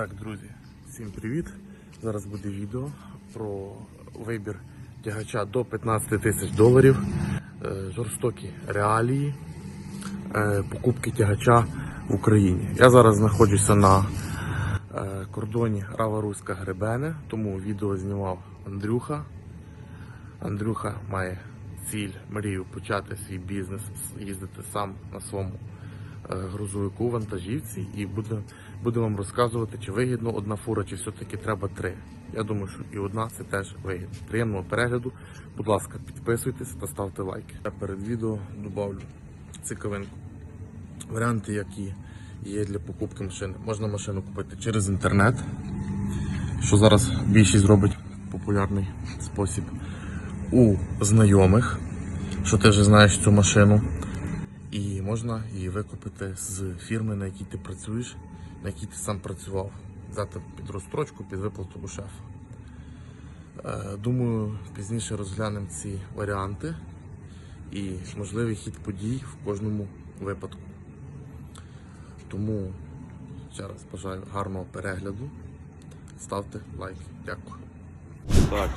Так, друзі, всім привіт! Зараз буде відео про вибір тягача до 15 тисяч доларів, е, жорстокі реалії е, покупки тягача в Україні. Я зараз знаходжуся на е, кордоні Рава-Руська Гребене, тому відео знімав Андрюха. Андрюха має ціль, мрію почати свій бізнес, їздити сам на своєму грузовику, вантажівці, і буде, буде вам розказувати, чи вигідно одна фура, чи все-таки треба три. Я думаю, що і одна це теж вигідно. Приємного перегляду. Будь ласка, підписуйтесь та ставте лайки. Я перед відео додавлю цікавинку. Варіанти, які є для покупки машини. Можна машину купити через інтернет, що зараз більшість робить популярний спосіб у знайомих, що ти вже знаєш цю машину. Можна її викупити з фірми, на якій ти працюєш, на якій ти сам працював. Взяти під розстрочку, під виплату у шефа. Е, Думаю, пізніше розглянемо ці варіанти і можливий хід подій в кожному випадку. Тому ще раз бажаю гарного перегляду. Ставте лайки. Дякую. Так,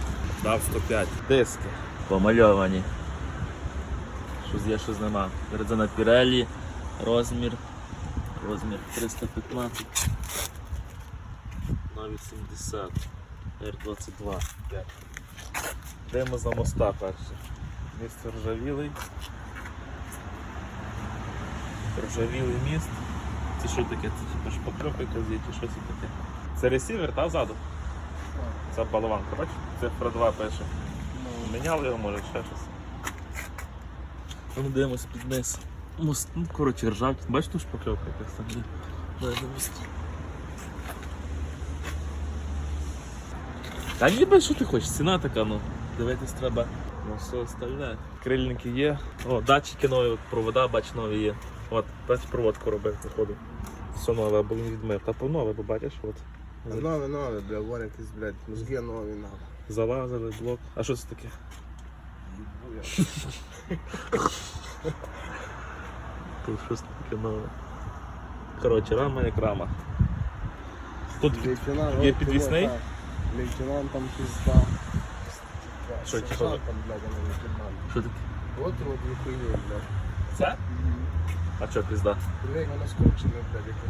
дав 105. Диски помальовані. Щось є, щось нема. Резина Pirelli, розмір. Розмір 315 на 80 R22. 5. Йдемо за моста перше. Місце ржавілий. Ржавілий міст. Це що таке? Це типу шпакльовка якась є, чи що це таке? Це ресівер, та ззаду? Це балаванка, бачиш? Цифра 2 пише. Міняли його, може, ще щось. Ми дивимося під низ. Мост, ну, коротше, ржав. Бачиш ту шпакльовка якась там є? Та ніби що ти хочеш, ціна така, ну. Дивитись треба на все остальне. Крильники є. О, датчики нові, от провода, бач, нові є. От, бач, проводку робив, походу. Все нове, або він відмив. Та по нове, бо бачиш, от. Нове, нове, бля, вон якісь, блядь, мозги нові нахуй. Залазили, блок. А що це таке? Тут щось таке нове. Коротше, рама як рама. Тут Лейтенант, є от підвісний? того, так. Лейтенант там пизда. Що, типу, Сержант там, блядь, а не лейтенант. що таке? От і от ніхує, блядь. Це? А що пізда? Блядь, воно скручене, блядь, яке.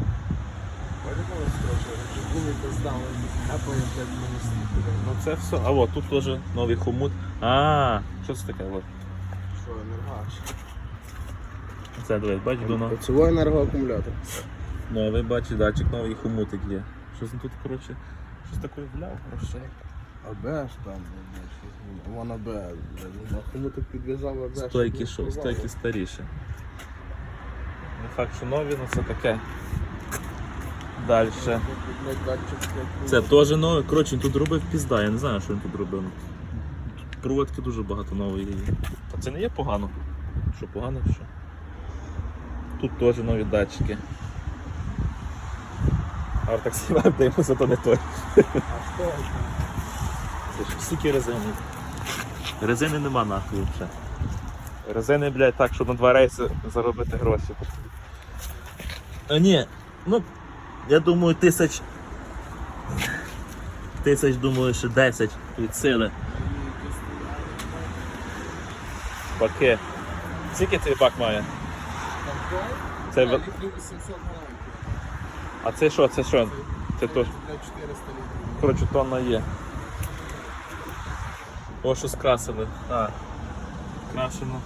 Ну це все. А от тут теж новий хомут. А, що це таке? От. Що, енергаш? Це дивись, бач, воно. Оцевой енергоакумулятор. Новий, бачиш, датчик новий хомутик є. Щось тут, коротше, щось таке вляв, грошей. АБ ж там, воно. Вон АБ. Ну, Кому підв'язав АБ? Стойки що, стойки старіші. Не факт, що нові, але це таке. Далі. Це теж нове. Коротше, він тут робив пізда, я не знаю, що він тут робив. Проводки дуже багато нової. Та це не є погано. Що погано, що? Тут теж нові датчики. А так сіла дивимося, то не той. Це ж стільки резини. Резини нема нахуй взагалі. Резини, блядь, так, щоб на два рейси заробити гроші. А ні, ну, я думаю, тисяч. Тисяч, думаю, ще 10 від сили. Баки. Скільки цей бак має? Це... в- А це що? Це що? Це то. 400 літрів. Коротше, тонна є. О, що скрасили. А. Крашено.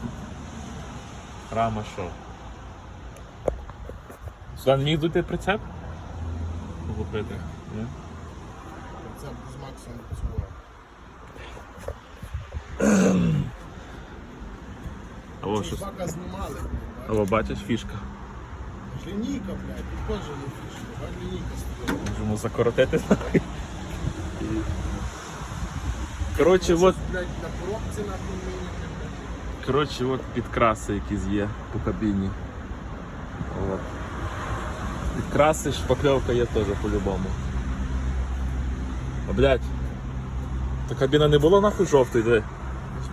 Рама що? Сюди не міг дути прицеп? Купити. Ні? Це без максимум цього. А о, щось. Бака знімали. А о, бачиш фішка. Лінійка, блядь, тут теж є фішка. Лінійка стоїть. Можемо закоротити. Коротше, от, коротше, от підкраси якісь є по кабіні. От. Підкраси, шпакльовка є теж по-любому. А блядь. Та кабіна не було нахуй жовтої, диви.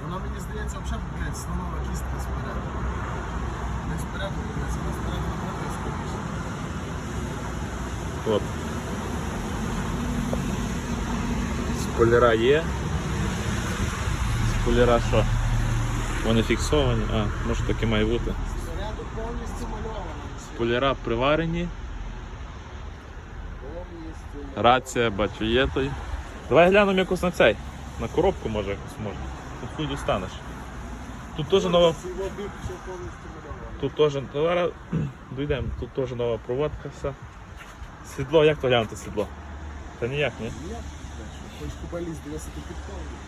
Вона мені здається, взагалі, блядь, станова кістка спереду. Не спереду, блядь, вона спереду не буде скоріше. От. Спойлера є. Спойлера що? Вони фіксовані. А, може так і має бути. Снаряду повністю мальовано. Спойлера приварені. Рація, бачу, є той. Давай глянемо якось на цей. На коробку може якось може. Тут хуй достанеш. Тут теж нова. Все. Тут теж. Зараз дійдемо. Тут теж нова проводка вся. Сідло, як то глянути сідло? Та ніяк, ні? Хоч кубаліст підходить.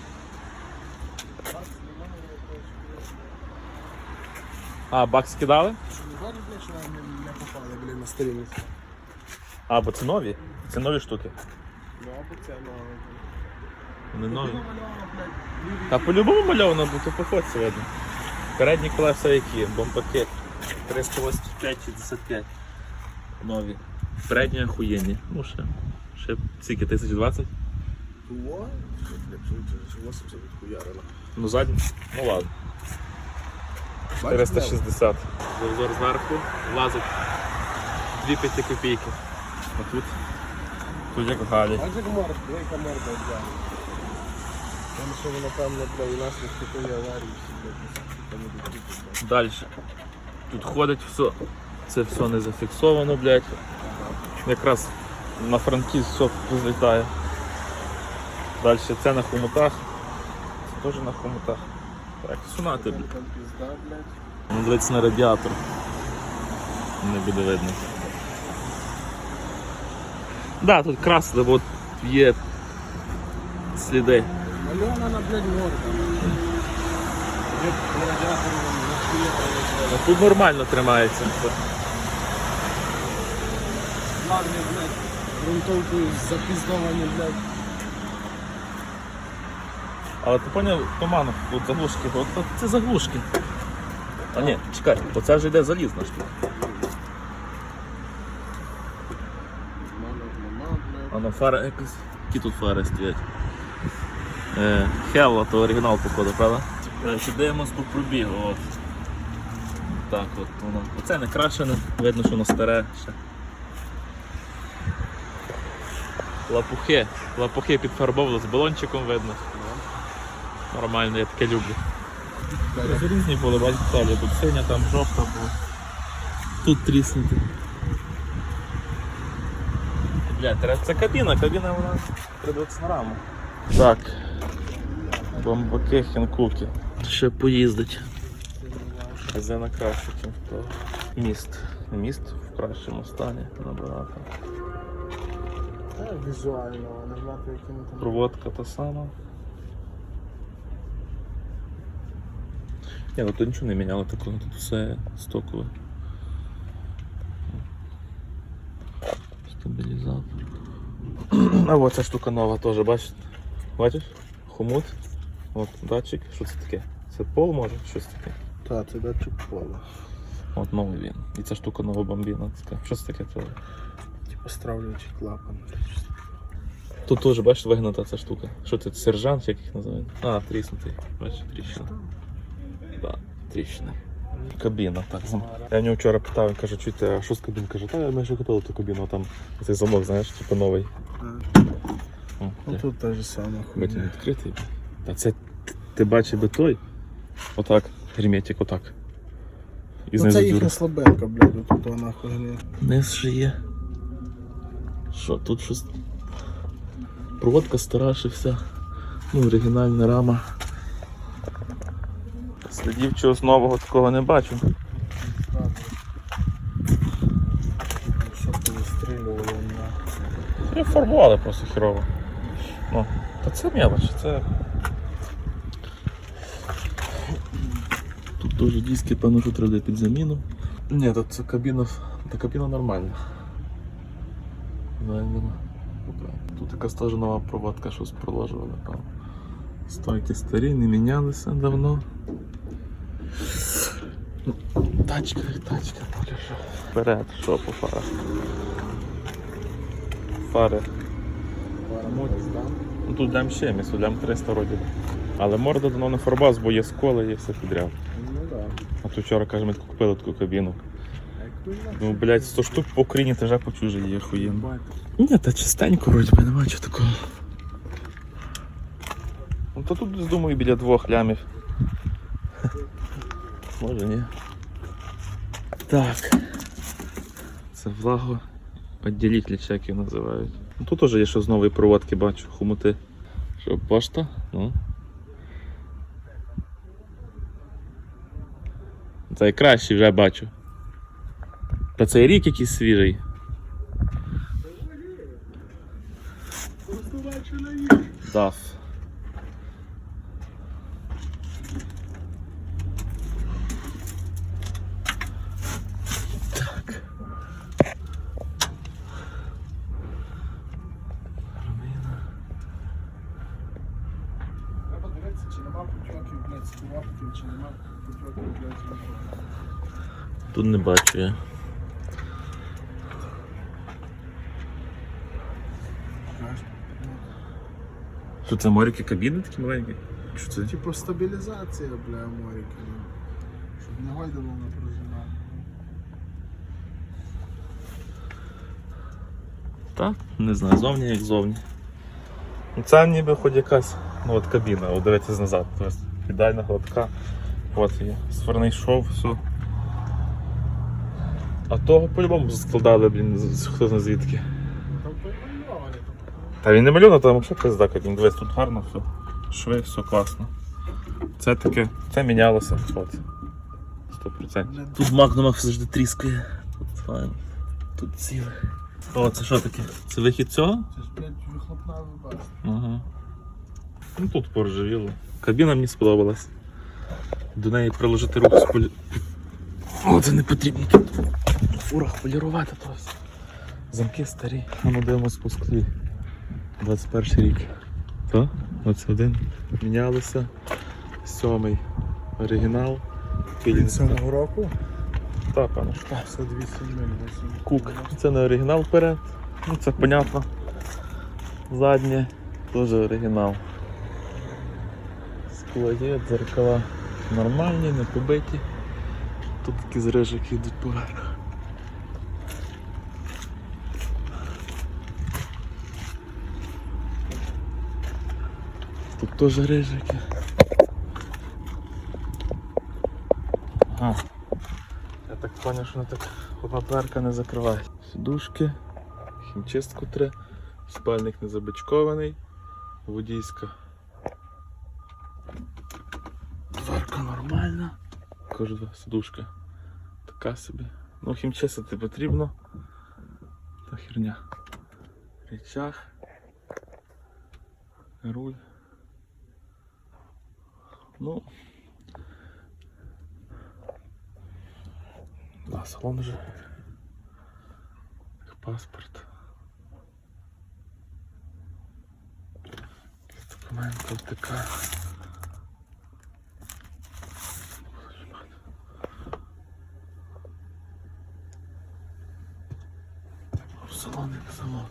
А, бак скидали? Не попали, блін, на сторінці. А, бо це нові. Це нові штуки. Ну, або це, ну, Вони нові. Та по-любому мальовано, бо то по фотці видно. Передні колеса які? Бомбаки 385-65. Нові. Передні охуєнні. Ну ще. Ще скільки, 1020? Во? Блядь, 80 відхуярено. Ну задні. Ну ладно. 460. Зазор зверху влазить 2 5 копійки. А тут. Тут як в галі. Бачиш, як морда, двойка морда взяла. Там що ви, напевно, блядь, у нас такої аварії всі, Далі. Тут ходить все. Це все не зафіксовано, блядь. Якраз на франкіз все розлітає. Далі це на хомутах. Це теж на хомутах. Так, сунати, блядь. Дивиться на радіатор. Не буде видно. Да, тут красно, бо є сліди. Мальована, блядь, морда. Тут нормально тримається. Ладно, блядь, грунтовкою запіздовані, блядь. Але ти поняв, туману, тут заглушки, от, от це заглушки. А ні, чекай, оце вже йде залізна штука. На фари. Які тут фари стоять? Е, Хелла, то оригінал походу, правда? Короче, дивимось по пробігу. От. Так от воно. Оце не крашене, видно, що воно старе ще. Лапухи. Лапухи підфарбовували з балончиком видно. Нормально, я таке люблю. Тут різні були, бачите. Тут синя, там жовта була. Тут тріснути. Бля, це кабіна, кабіна вона 30 на раму. Так. Бомбаки Хенкуки. Ще поїздить. Це на краще, ніж то. Міст. Міст в кращому стані набагато. Візуально, не знати, яким там. Проводка та сама. Ні, ну тут нічого не міняли такого, тут все стокове. Стабілізатор. А от ця штука нова теж, бачиш? Бачиш? Хомут. От датчик. Що це таке? Це пол може? Щось таке. Так, це датчик пола. От новий він. І ця штука нова бомбіна. Така. Що це таке? Це? Типа стравлюючий клапан. Тут теж, бачиш, вигнута ця штука. Що це? Сержант, як їх називають? А, тріснутий. Бачиш, тріщина. Да, тріщина. Кабіна, так. Я в нього вчора питав, він каже, чуєте, а що з кабін? Каже, та ми вже купили ту кабіну, там цей замок, знаєш, типу новий. О, Ну тут те ж саме. Бо він відкритий. Та це ти бачиш би той. Отак, герметик, отак. І Ну це їхня слабенька, блядь, тут вона хуйня. Низ ще є. Що, тут щось. Проводка стара ще вся. Ну, оригінальна рама. Слідів чогось нового такого не бачу. Що. І фарбували просто хірово. Ну, та це мелоч, це. Тут теж диски, певно, що треба під заміну. Ні, тут ця кабіна, та кабіна нормальна. Тут якась теж нова проводка, щось проложували, певно. Стойки старі, не мінялися давно. Тачка, тачка, полежу. Вперед, що по фарах? Фари. Ну тут дам ще місто, дам 300 вроді. би. Але морда давно не фарбаз, бо є сколи, є все підряд. Ну да. А то вчора, каже, ми таку купили таку кабіну. Ну, блядь, 100 штук по Україні теж почуже є охуєнно. Ні, та чистенько вроді би, немає чого такого. Ну то тут, думаю, біля двох лямів. Може ні. Так. Це влаго відділитель, як його називають. Ну, тут теж є щось нової проводки, бачу, хомути. Що, пошта? Ну. Це кращий вже бачу. Та цей рік якийсь свіжий. Просто бачу на їх. Дав. Так. Ромина. Треба дивитися, чи нема путьоків, блядь, створків, чи нема путьоків, блядь, з мотору. Тут не бачу я. Що це моріки кабіни такі маленькі? Що це? Типу стабілізація, бля, моріки. ну. Щоб не гойдало на пружина. Так, не знаю, зовні як зовні. Ну, Це ніби хоч якась ну, от кабіна, от дивитися назад. Тобто ідеальна гладка. От є. Сверний шов, все. А того по-любому складали, блін, з- хто знає звідки. Там. Та він не малюнок, там взагалі пизда кабін. Дивись, тут гарно все. Шви, все класно. Це таке, це мінялося. От. 100%. Тут магнумах завжди тріскає. Тут файн. Тут ціле. О, це що таке? Це вихід цього? Це ж, блядь, вихлопна вибаста. Ага. Ну тут поржавіло. Кабіна мені сподобалась. До неї приложити руку з полі... О, це не потрібно тут. В фурах полірувати просто. Замки старі. А ну дивимось по склі. 21 рік. То? 21. Мінялися. Сьомий. Оригінал. Пілінг. цього року? Так, певно, що. 58 Кук. Це не оригінал вперед. Ну це понятно. Заднє теж оригінал. Скло є, дзеркала нормальні, не побиті. Тут такі зрижики йдуть поверх. Теж рижики. Ага. Я так зрозумів, що вони так одна не закриває. Сідушки, хімчистку три, спальник не забичкований, водійська. Дверка нормальна. Кожна сідушка така собі. Ну, хімчистити потрібно. Та херня. Речах. Руль. Ну. нас салон же. Их паспорт. Документ ЛТК. В салон як салон.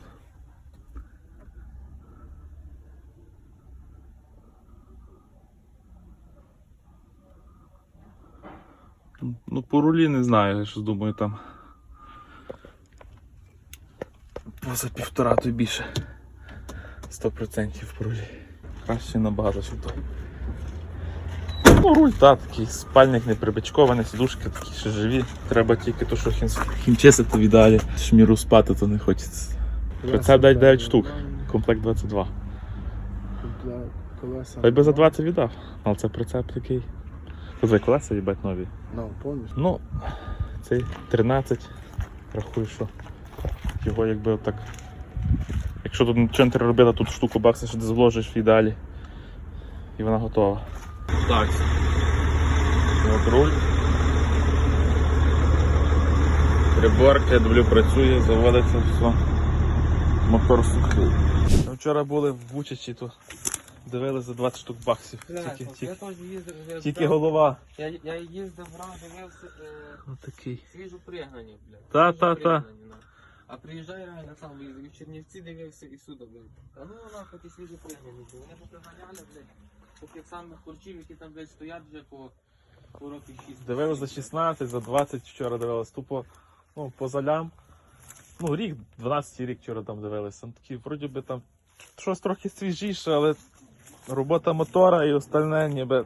Ну, по рулі не знаю, я щось думаю там. Ну, за півтора то більше. 100% по рулі. Краще набагато що той. Ну, руль та такий, спальник не прибичкований, сідушки такі ще живі. Треба тільки то, що хім... хімчистити в ідеалі. Шміру спати то не хочеться. Прицеп дай 9 штук, комплект 22. Колеса. Хай би за 20 віддав, але це прицеп такий. Тут за колеса їбать нові. Ну, помніш? Ну, цей 13. Рахую, що його якби отак. Якщо тут нічого не треба робити, тут штуку бакса ще зложиш в ідеалі. І вона готова. Так. От руль. Приборка, я дивлю, працює, заводиться все. Мотор сухий. Вчора були в Бучачі, то дивилися за 20 штук баксів. Тільки, Я тільки, теж їздив, я тільки голова. Я, я їздив, брав, дивився е, свіжу пригнані, блядь. Та, та, та. А приїжджаю реально сам їздив, і в Чернівці дивився і сюди, блядь. А ну нахуй ті свіжі пригнані, блядь. Вони поприганяли, блядь, поки самих курчів, які там, блядь, стоять вже по, по років 6. Дивилися за 16, за 20 вчора дивилися тупо ну, по залям. Ну, рік, 12 рік вчора там дивилися. Такі, вроді би там щось трохи свіжіше, але Робота мотора і остальне ніби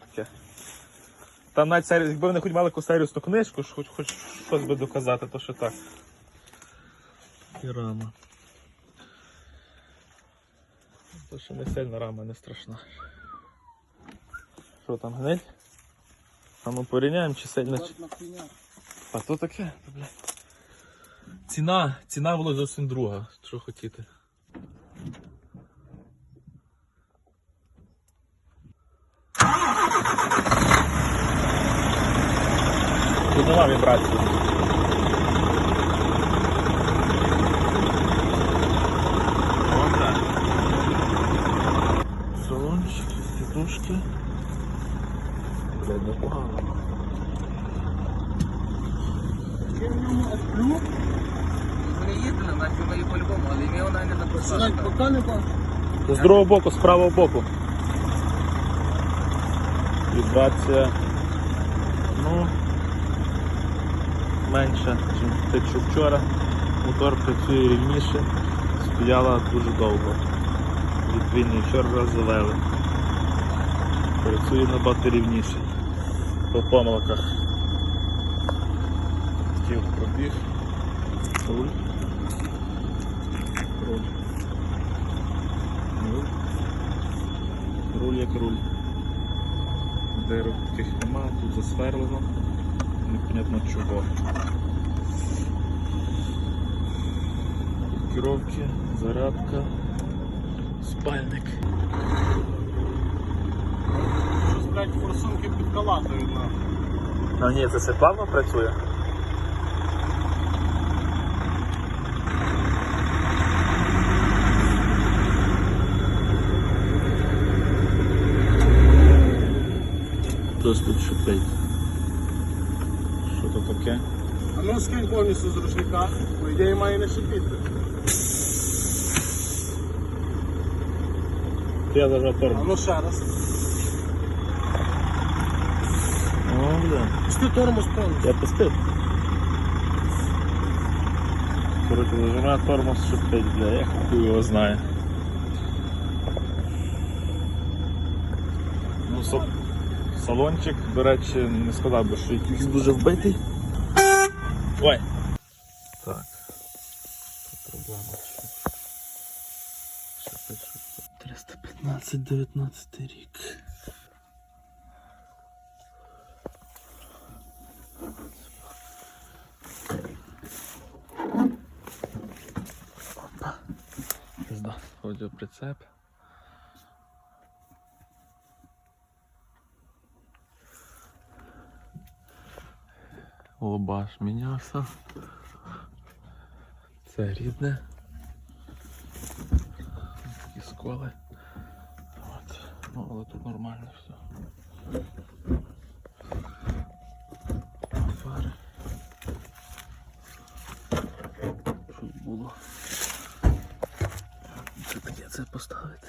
таке. Там навіть сервіс, якби вони хоч мали якусь сервісну книжку, хоч, хоч щось би доказати, то що так. І рама. То що не сильно рама не страшна. Що там гниль? А ну порівняємо чи сильно. чи- А то таке, блядь. Ціна, ціна була зовсім друга, що хотіти. Тут нема вібрації. Вон так. Салончик, сидушки. Блядь, непогано. Вони їздили, наче вони по-любому, але ім'я вона не написала. Сідать поки не бачу. З другого боку, з правого боку. Вібрація. Ну. Менше, ніж що вчора. Мотор працює рівніше. Стояла дуже довго. Від війни вчора раз завели. Працює набагато рівніше. По помилках. Хотів пробіг. Руль. Руль. Руль. Руль як руль. Дерев таких нема, тут засверлено. Непонятно чого. Керовки, зарядка, спальник. Щось, блядь, форсунки підкалатують на. А ні, це все плавно працює. Тут шипить. То таке? А ну скинь повністю з рушника, по ідеї має не шипіти. Я зажав А тормоз. ну ще раз. О, бля. Пусти тормоз повністю. Я пустив. Коротше, зажимаю тормоз шипить, бля, я хуй його знає. Ну, са- салончик, до речі, не сказав би, що якийсь дуже вбитий. Ой! Так. Це проблема. Шипить, шипить. 315-19 рік. Пизда, аудіоприцеп. Лобаш мінявся. Це рідне. Такі сколи. От. Ну, але тут нормально все. Фари. Щось було. Це таке це поставити.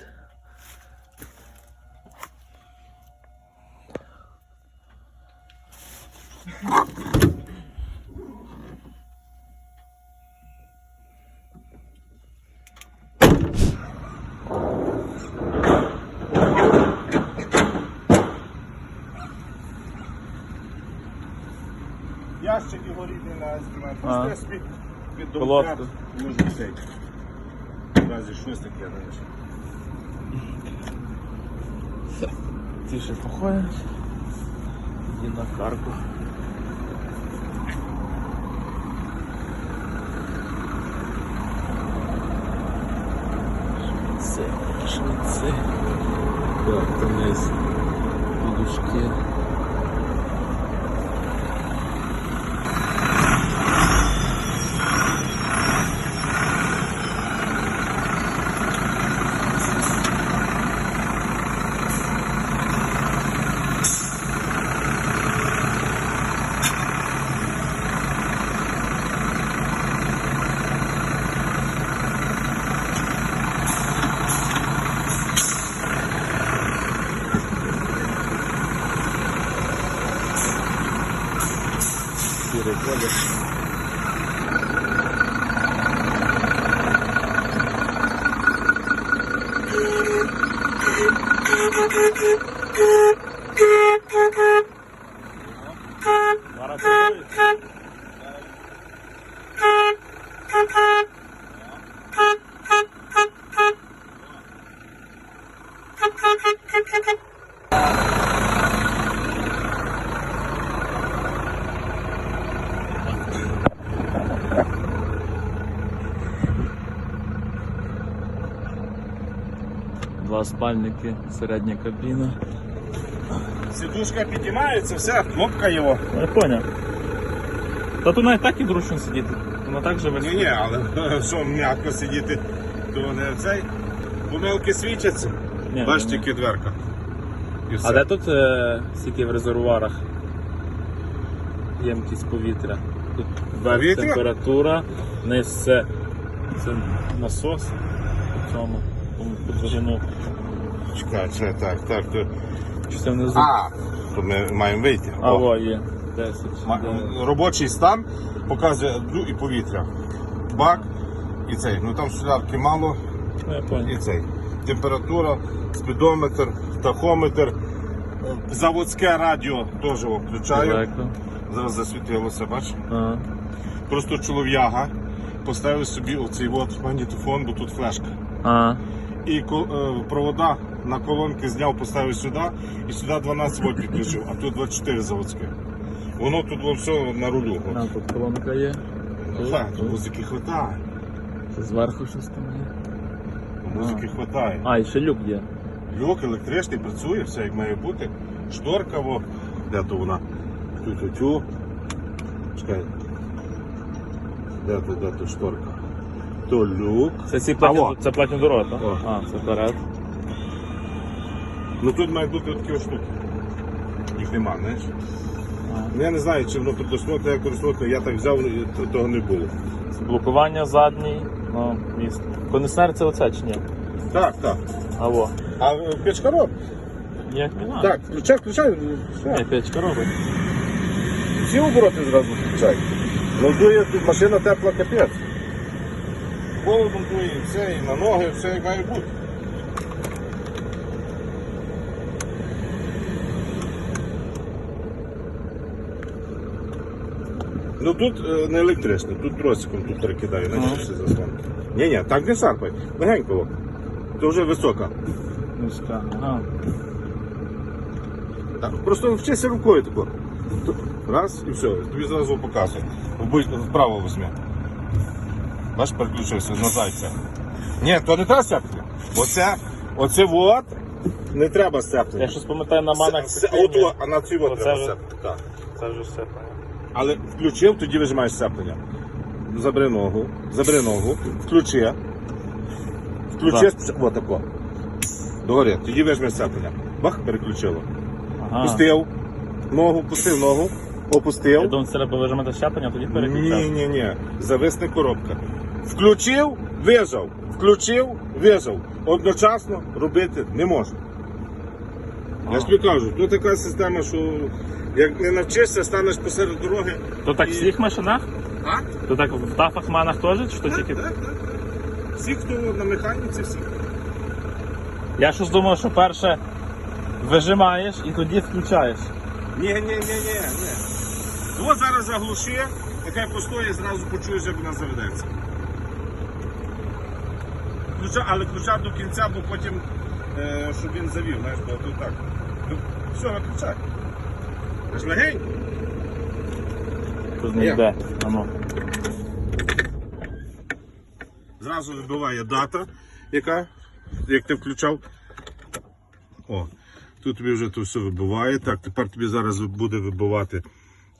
Ящики горіти на знімати. А. Пусти собі під Колодку. домкрат, можна цей. В разі щось таке, знаєш. Тише походить. І на карку. Швидце, швидце. Так, вниз. Подушки. Gracias. Два спальники, середня кабіна. Сидушка піднімається, вся, кнопка його. Я поняв. Та тут навіть так і зручно сидіти. Воно так же Ні, висить. ні, але що м'яко сидіти, то не цей. Помилки свідчаться. Ні, Бач ні, ні. тільки дверка. І все. А де тут е, стільки в резервуарах? Ємкість повітря. Тут верх Повітря? температура, низ це, це насос у цьому. Тому Чекай, це так, так. То... Чи це внизу? А, то ми маємо вийти. А, О. є. 10. Ма- Робочий стан показує дну і повітря. Бак і цей. Ну там солярки мало Ну, я понял. і цей. Температура, спідометр, тахометр. Е, Заводське радіо теж о, включаю. Далеко. Зараз засвітилося, бач. А, Просто чолов'яга поставив собі оцей от магнітофон, бо тут флешка. а, І е, провода на колонки зняв, поставив сюди, і сюди 12 вольт підключив, а тут 24 заводське. Воно тут все на рулю. От. тут колонка є. Ну, Так, музики хватає. Це зверху щось там є. Музики хватає. А, і ще люк є. Люк електричний працює, все як має бути. Шторка, во. де то вона? Тю-тю-тю. Чекай. Де то, де то шторка? То люк. Це ці платні, во. це платні дороги, так? О. А, це вперед. Ну тут мають бути такі штуки. Їх нема, знаєш? Ну, Я не знаю, чи воно предусмотрено, як предусмотрено, я так взяв, і т- того не було. Блокування задній, ну, міст. Кондиціонер це оце чи ні? Так, так. А во. А е, печка робить? Ніяк немає. Так, включай, включай. Ні, печка робить. Всі обороти зразу включай. Ну машина тепла капець. Холодом дує, і все, і на ноги, все як має бути. Ну тут е, не електричне, тут тросиком тут перекидає, Ага. все заслонки. Ні, ні, так не сарпай. Легенько. Це вже висока. Низька. Ага. Так, просто вчися рукою тако. Раз і все, тобі зразу показує. Вправо візьми. Бач, переключився на зайця. Ні, то не треба сцеплення. Оце, оце вот не треба Я сцеплення. щось пам'ятаю на манах. Це- це- от, о, а на цій от треба вже-. Так. Це вже все. Але включив, тоді вижимаєш сцеплення. Забери ногу, забери ногу, включи. Включи, Так. отако. Догори, тоді вижмеш сцеплення. Бах, переключило. Ага. Пустив ногу, пустив ногу, опустив. Я думаю, це треба вижимати щеплення, тоді Ні, ні, ні. Зависне коробка. Включив, вижав. Включив, вижав. Одночасно робити не можна. Я ж тобі кажу, тут така система, що як не навчишся, станеш посеред дороги. То так в всіх машинах? А? То так в тафах манах теж? Чи то Так, тільки? так, так. Всі, хто на механіці, всі. Я щось думав, що перше вижимаєш і тоді включаєш. Ні, ні, ні, ні, ні. Ось зараз заглуши, нехай постоїть, зразу почуєш, як вона заведеться. Ключа, але ключа до кінця, бо потім, е, щоб він завів, знаєш, бо тут так. Все, виключай. Це ж легенько. Тут не Є. йде. Ану. Зразу вибиває дата, яка, як ти включав. О, тут тобі вже то все вибиває. Так, тепер тобі зараз буде вибивати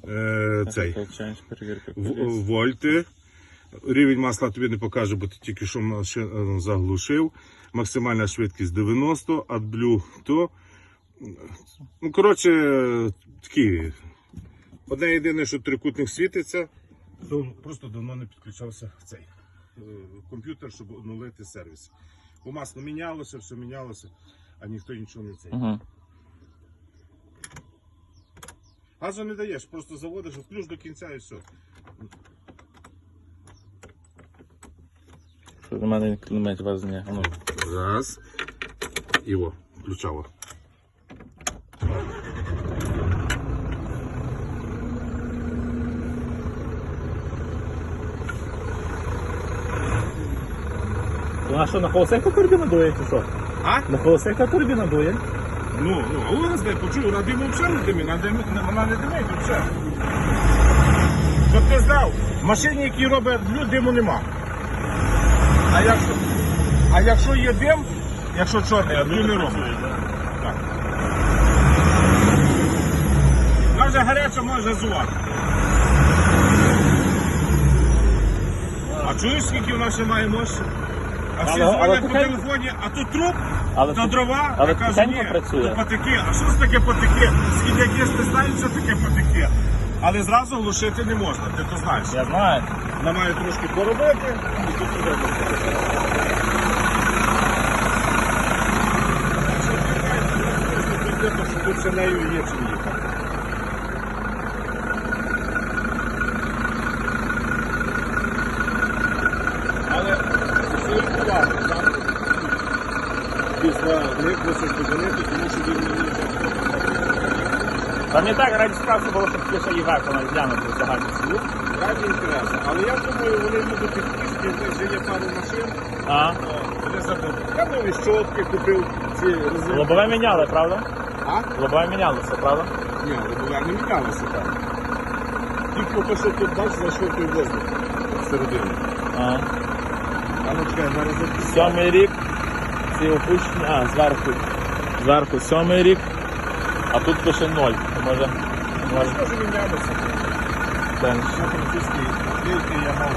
е, цей. В- вольти. Рівень масла тобі не покаже, бо ти тільки що машину заглушив. Максимальна швидкість 90, AdBlue то. Ну, коротше, такі. Одне єдине, що трикутник світиться, то просто давно не підключався цей е, комп'ютер, щоб оновити сервіс. Бо масло мінялося, все мінялося, а ніхто нічого не цей. Угу. Газу не даєш, просто заводиш ключ до кінця і все. Що мене клемить везення. Ну. Раз. І во. включало. А що, на холосейку турбіна дує, чи що? А? На холосейка турбіна дує. Ну, ну, а у нас де почув, на диму взагалі не димить, на димі, вона не димить взагалі. Щоб ти знав, машині, які роблять блю, диму нема. А якщо, а якщо є дим, якщо чорний, а блю не робить. Так. Вона гаряча може зувати. А чуєш, скільки вона ще має мощі? А всі дзвонять по телефоні, а тут труп, Але то дрова, але я кажу, ні, працює. то патики. А що це таке патики? Скільки їсти знають, що таке патики. Але зразу глушити не можна, ти то знаєш. Я знаю. Вона має трошки поробити, і тут що тут ще нею є чим їхати. Але свою увагу, так? Після них тому що він не так, раді справ, було, Євека, вона глянути загальний світ. раді інтересу. Але я думаю, вони будуть підписки, вже є пару машин. А, Вони забудуть. Я нові щотки купив ці резинки. лобове міняли, правда? А? Лобове мінялося, правда? Ні, лобове не мінялося так. Тільки те, що тут бачиш, за що той воздух всередині. А. А ну чекай, зараз записати. Сьомий рік, і опущені, а зверху зверху сьомий рік, а тут пише ноль. Може, може. Так. Тільки я мав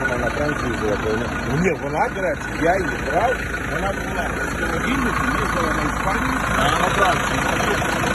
вона на Франції була, то вона. Ну, ні, вона, до речі, я її брав, вона була з холодильнику, їздила на Іспанію, а на Францію.